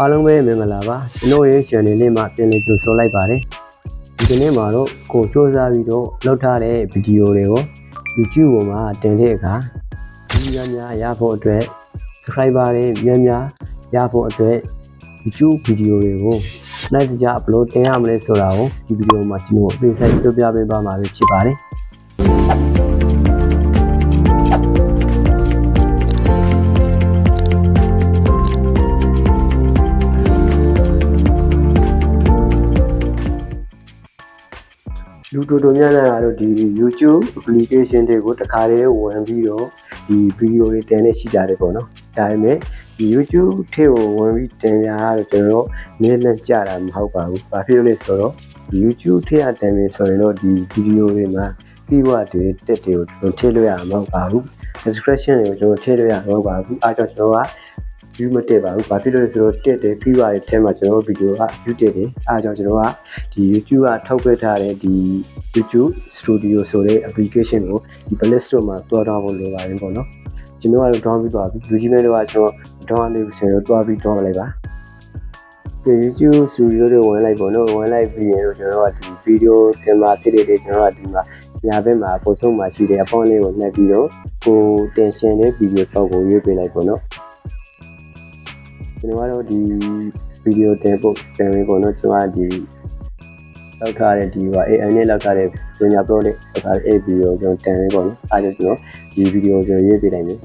အားလုံးပဲမင်္ဂလာပါကျွန်တော်ရဲ့ channel လေးမှာပြန်လည်ကြိုဆိုလိုက်ပါတယ်ဒီကနေ့မှာတော့ကိုစ조사ပြီးတော့လောက်ထားတဲ့ဗီဒီယိုတွေကို YouTube ပေါ်မှာတင်တဲ့အခါဒီများများရဖို့အတွက် subscriber တွေများများရဖို့အတွက် YouTube ဗီဒီယိုတွေကိုနိုင်ကြ upload တင်ရမလဲဆိုတာကိုဒီဗီဒီယိုမှာကျွန်တော်အသေးစိတ်ပြောပြပေးပါမှာဖြစ်ပါတယ် လူတော်တော်များများကတော့ဒီ YouTube application တွေကိုတခါတည်းဝင်ပြီးတော့ဒီဗီဒီယိုတွေတင်နေရှိကြတယ်ပေါ့နော်။ဒါပေမဲ့ဒီ YouTube ထဲကိုဝင်ပြီးတင်ရတာတော့ကျွန်တော်တို့နည်းနည်းကြတာမဟုတ်ပါဘူး။ဘာဖြစ်လို့လဲဆိုတော့ဒီ YouTube ထဲကတင်ပြီးဆိုရင်တော့ဒီဗီဒီယိုတွေမှာ keyword တွေတက်တွေကိုကျွန်တော်ထည့်လို့ရမှာမဟုတ်ပါဘူး။ description တွေကိုကျွန်တော်ထည့်လို့ရမှာမဟုတ်ပါဘူး။အားကြောင့်ကျွန်တော်က view မတက်ပါဘူး။ဘာဖြစ်လို့လဲဆိုတော့တက်တယ် keyword တွေထဲမှာကျွန်တော်ဗီဒီယိုက view တက်တယ်။အားကြောင့်ကျွန်တော်ကဒီ YouTube ကထောက်ပြထားတဲ့ဒီ YouTube Studio ဆိုတဲ့ application ကိုဒီ Play Store မှာတွားထားဖို့လိုပါတယ်ပေါ့နော်။ကျွန်တော်ကတော့ download ပြီးသွားပြီ။လူကြီးမဲတော့ကျွန်တော် download လေးဆိုတော့တွားပြီး download လိုက်ပါ။ဒီ YouTube Studio တွေဝင်လိုက်ပေါ့နော်။ဝင်လိုက်ပြီးရင်တော့ကျွန်တော်ကဒီ video တင်မှာဖြစ်တဲ့ကျွန်တော်ကဒီမှာညာဘက်မှာပုံဆုံးမှာရှိတဲ့အပေါင်းလေးကိုနှက်ပြီးတော့ကိုတင်ရှင်တဲ့ video တော့ကိုရွေးပေးလိုက်ပေါ့နော်။ ကျွန်တော်ကတော့ဒီ video တင်ဖို့တင်ပြီးပေါ့နော်။ကျွန်တော်ကဒီလောက်ထားတဲ့ဒီဟာ AI နဲ့လောက်ထားတဲ့ပညာ pro လေးလောက်ထားတဲ့ AI ဗီဒီယိုကျွန်တော်တန်လေးပေါ့နော်အားကြောင့်ကျွန်တော်ဒီဗီဒီယိုကျွန်တော်ရေးပေးနိုင်မယ်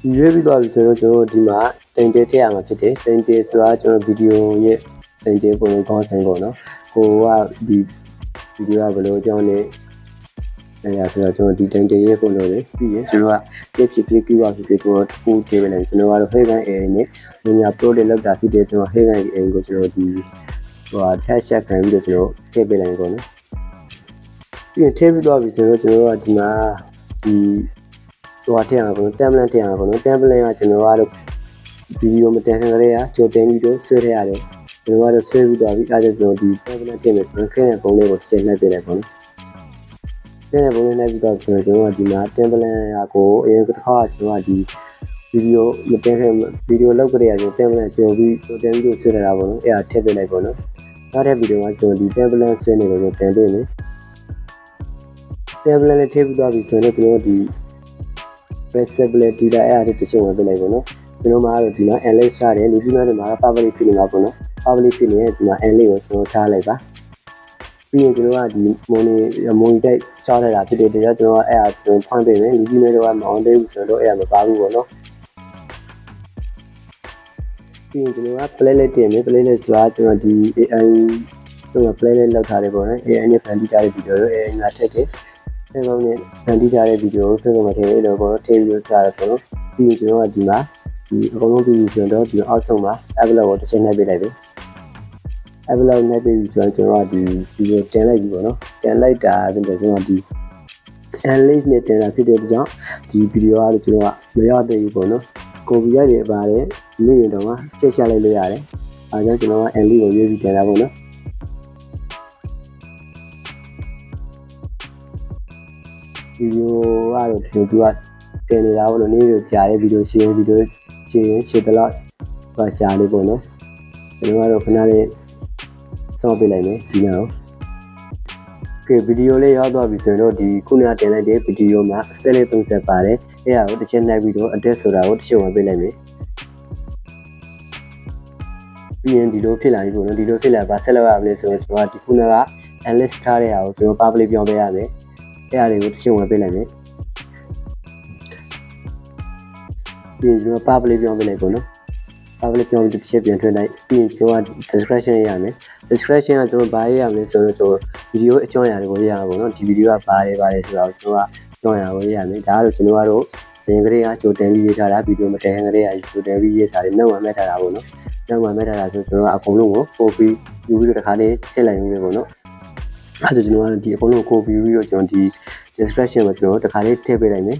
ဒီရွေးပြီးသွားပြီဆိုတော့ကျွန်တော်ဒီမှာတင်တဲထည့်ရမှာဖြစ်တယ်တင်တဲဆိုတာကျွန်တော်ဗီဒီယိုရဲ့တင်တဲပုံလေးကောင်းဆိုင်ပေါ့နော်ဟိုကဒီဗီဒီယိုကဘယ်လိုအကြောင်းနဲ့ အဲဒါဆိုတော့ကျွန်တော်ဒီတင်တဲရဲ့ပုံလေးပြီးရင်ကျွန်တော်ကပြဖြစ်ဖြစ်ပြီးပါဖြစ်ဖြစ်ကိုတစ်ခုထည့်ပေးလိုက်ကျွန်တော်ကတော့ Hagan AI နဲ့ညညာ Pro လေးလောက်တာဖြစ်တယ်ကျွန်တော် Hagan AI ကိုကျွန်တော်ဒီဟိုဟာ test check ခံပြီးတော့ကျွန်တော်ထည့်ပေးလိုက်ပေါ့နော်ပြီးရင်ထည့်ပြီးတော့ပြီဆိုတော့ကျွန်တော်ကဒီမှာဒီဟိုဟာထည့်ရမှာပေါ့နော် template ထည့်ရမှာပေါ့နော် template ကကျွန်တော်ကတော့ဗီဒီယိုမတင်ခင်ကလေးကကြိုတင်ပြီးတော့ဆွဲထည့်ရတယ်ကျွန်တော်ကတော့ဆွဲပြီးတော့ပြီးအားကြောင့်ကျွန်တော်ဒီ template ထည့်မယ်ကျွန်တော်ခင်းတဲ့ပုံလေးကိုတစ်ချက်နှိပ်ပေးလိုက်ပေါ့နော် တဲ့ပုံလေးနဲ့ပြီးတော့ကျွန်တော်တို့ကဒီမှာ template ရာကိုအရင်တစ်ခါကျွန်တော်ကဒီဗီဒီယိုမတင်ခင်ဗီဒီယိုလောက်ကြရကျွန်တော် template ကြိုပြီးကြိုတင်ပြီးဆွဲထားတာပေါ့နော်အဲ့ဒါထည့်ပေးလိုက်ပေါ့နော်နောက်တဲ့ဗီဒီယိုမှာကျွန်တော်ဒီ template ဆွဲနေလို့ကျွန်တော်တင်ပေးမယ် template နဲ့ထည့်ပြီးသွားပြီဆိုရင်ကျွန်တော်ဒီ accessibility လာအဲ့ဒါတစ်ချက်ဝင်ပေးလိုက်ပေါ့နော်ကျွန်တော်မှာတော့ဒီမှာ analyze ရတယ်လူကြီးများတွေမှာ public ဖြစ်နေတာပေါ့နော် public ဖြစ်နေတဲ့ဒီမှာ analyze ကိုကျွန်တော်ထားလိုက်ပါ ပြီးရင်ကျွန်တော်ကဒီ money money တိုက်ချားလိုက်တာဖြစ်တဲ့တရားကျွန်တော်ကအဲ့ဒါကျွန်တော်ဖွင့်ပေးမယ်လူကြီးများတွေကမအောင်သေးဘူးဆိုတော့အဲ့ဒါမပါဘူးပေါ့နော်ပြီးရင်ကျွန်တော်က playlist တင်မယ် playlist ဆိုတာကျွန်တော်ဒီ AI ကျွန်တော် playlist လောက်ထားတယ်ပေါ့နော် AI နဲ့ဖန်တီးထားတဲ့ဗီဒီယိုတွေ AI မှာထည့်တယ်ဖေဖုန်းနဲ့ဖန်တီးထားတဲ့ဗီဒီယိုကိုဖေဖုန်းမှာထည့်ပြီးတော့ပေါ့နော်ထည့်ပြီးတော့ကြားတယ်ပေါ့နော်ပြီးရင်ကျွန်တော်ကဒီမှာဒီအကုန်လုံးပြီးပြီဆိုတော့ဒီအောက်ဆုံးမှာ envelope ကိုတစ်ချက်နှိပ်ပေးလိုက်ပြီ envelope နှိပ်ပေးပြီဆိုတော့ကျွန်တော်ကဒီဗီဒီယိုတင်လိုက်ပြီပေါ့နော်တင်လိုက်တာဆိုတော့ကျွန်တော်ဒီ analyze နဲ့တင်တာဖြစ်တဲ့ကြောင့်ဒီဗီဒီယိုကတော့ကျွန်တော်ကမရသေးဘူးပေါ့နော်ကိုပီရိုက်တွေပါတယ်မိရင်တော့မှဆက်ရှာလိုက်လို့ရတယ်အဲဒါကြောင့်ကျွန်တော်က analyze ကိုရွေးပြီးတင်တာပေါ့နော်ဗီဒီယိုကတော့ဒီလိုသူကတင်နေတာပေါ့နော်နေ့တို့ကြာတဲ့ဗီဒီယိုရှင်းဗီဒီယိုရှင်းရှင်းတလောက်ဟောကြာလေးပေါ့နော်ကျွန်တော်ကတော့ခဏလေး စောင့်ပေးလိုက်မယ်ဒီနောက်ကဲဗီဒီယိုလေးရောက်သွားပြီဆိုရင်တော့ဒီခုနကတင်လိုက်တဲ့ဗီဒီယိုမှာအစက်လေး30ပါတယ်အဲ့ဒါကိုတစ်ချက်နှိုက်ပြီးတော့ address ဆိုတာကိုတစ်ချက်ဝင်ပေးလိုက်မယ်ပြီးရင်ဒီလိုဖြစ်လာပြီပေါ့နော်ဒီလိုဖြစ်လာပါဆက်လောက်ရမလဲဆိုတော့ကျွန်တော်ကဒီခုနက analyst ထားတဲ့ဟာကိုကျွန်တော် public ပြောင်းပေးရမယ်အဲ့ဒါတွေကိုတစ်ချက်ဝင်ပေးလိုက်မယ်ပြီးရင်ကျွန်တော် public ပြောင်းပေးလိုက်ပေါ့နော် public ပြောင်းပြီးတစ်ချက်ပြန်ထွက်လိုက်ပြီးရင်ကျွန်တော်က description ရရမယ် description ကကျွန်တော်ဘာရေးရမလဲဆိုတော့ကျွန်တော်ဗီဒီယိုအကြောင်းအရာတွေကိုရေးရမှာပေါ့နော်ဒီဗီဒီယိုကဘာတွေဘာတွေဆိုတော့ကျွန်တော်ကအကြောင်းအရာကိုရေးရမယ်ဒါကတော့ကျွန်တော်ကတော့တင်ကလေးကကြိုတင်ပြီးရေးထားတာဗီဒီယိုမတင်ကလေးကကြိုတင်ပြီးရေးထားတယ်နောက်မှမဲ့ထားတာပေါ့နော်နောက်မှမဲ့ထားတာဆိုကျွန်တော်ကအကုန်လုံးကိုပို့ပြီးယူပြီးတော့တစ်ခါလေးထည့်လိုက်ရင်းပဲပေါ့နော်အဲဒါကျွန်တော်ကဒီအကုန်လုံးကိုပြီးပြီးတော့ကျွန်တော်ဒီ description မှာကျွန်တော်တစ်ခါလေးထည့်ပေးလိုက်မယ်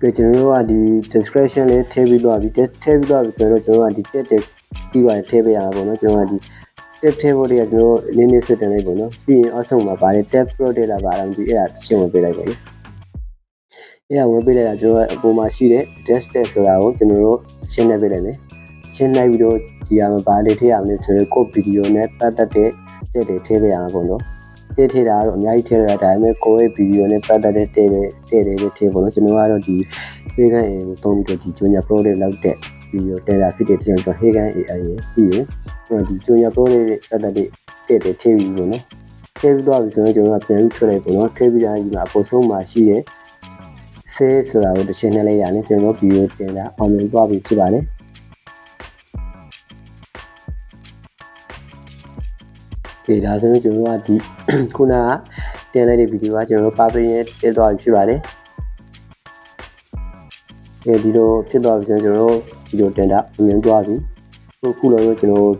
ကဲကျွန်တော်တို့ကဒီ description လေးထည့်ပြီးတော့ပြီထည့်ပြီးတော့ပြီဆိုတော့ကျွန်တော်ကဒီ text တွေပြီးသွားထည့်ပေးရတာပေါ့နော်ကျွန်တော်ကဒီ tab ထဲဖို့တည်းကကျွန်တော်နည်းနည်းဆွတ်တင်လိုက်ပေါ့နော်ပြီးရင်အောက်ဆုံးမှာပါတယ် tab product လာပါတော့ဒီအဲ့ဒါရှင်းဝင်ပေးလိုက်ပါမယ်အဲ့ဒါဝင်ပေးလိုက်တာကျွန်တော်အပေါ်မှာရှိတဲ့ desktop ဆိုတာကိုကျွန်တော်တို့ရှင်းနေပေးလိုက်မယ်ရှင်းလိုက်ပြီးတော့ဒီဟာမှာဘာလေးထည့်ရမလဲဆိုတော့ကိုဗီဒီယိုနဲ့ပတ်သက်တဲ့တဲ့တွေထည့်ပေးရမှာပေါ့နော် ထည့်ထည့်တာကတော့အများကြီးထည့်ရတာဒါပေမဲ့ကိုယ့်ရဲ့ဗီဒီယိုနဲ့ပတ်သက်တဲ့တဲ့တဲ့တဲ့တွေထည့်ပေါ့နော်ကျွန်တော်ကတော့ဒီ Hagan AI ကိုသုံးပြီးတော့ဒီ Junior Project လောက်တဲ့ဗီဒီယိုတက်တာဖြစ်တဲ့ကျွန်တော် Hagan AI ရဲ့ပြီးရင်ကျွန်တော်ဒီ Junior Project ရဲ့ပတ်သက်တဲ့တဲ့တွေထည့်ပြီးပေါ့နော်ထည့်ပြီးတော့ပြီဆိုတော့ကျွန်တော်ကပြန်ပြီးထွက်လိုက်ပေါ့နော်ထည့်ပြီးတော့ဒီမှာအပေါ်ဆုံးမှာရှိတဲ့ save ဆိုတာကိုတစ်ချက်နဲ့လိုက်ရတယ်ကျွန်တော်ဗီဒီယိုတင်တာအောင်မြင်သွားပြီဖြစ်ပါတယ် ကဲဒါဆိုရင်ကျွန်တော်ကဒီခုနကတင်လိုက်တဲ့ဗီဒီယိုကကျွန်တော်တို့ public နဲ့တက်သွားပြီဖြစ်ပါတယ်အဲဒီလိုဖြစ်သွားပြီဆိုရင်ကျွန်တော်တို့ဗီဒီယိုတင်တာအမြင်သွားပြီခုခုလုံးကျွန်တော်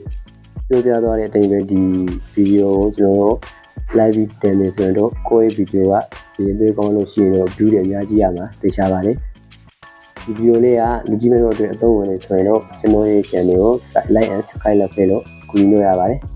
ပြောပြသွားတဲ့အတိုင်းပဲဒီဗီဒီယိုကိုကျွန်တော်တို့ live တင်နေဆိုရင်တော့ကိုယ့်ရဲ့ဗီဒီယိုကဒီလေးကောင်းလို့ရှိရင်တော့ view တွေအများကြီးရမှာသိချပါတယ်ဒီဗီဒီယိုလေးကလူကြီးမဲ့တို့အတွက်အသုံးဝင်နေဆိုရင်တော့ကျွန်တော်ရဲ့ channel ကို like and subscribe လုပ်ပေးလို့ကူညီလို့ရပါတယ်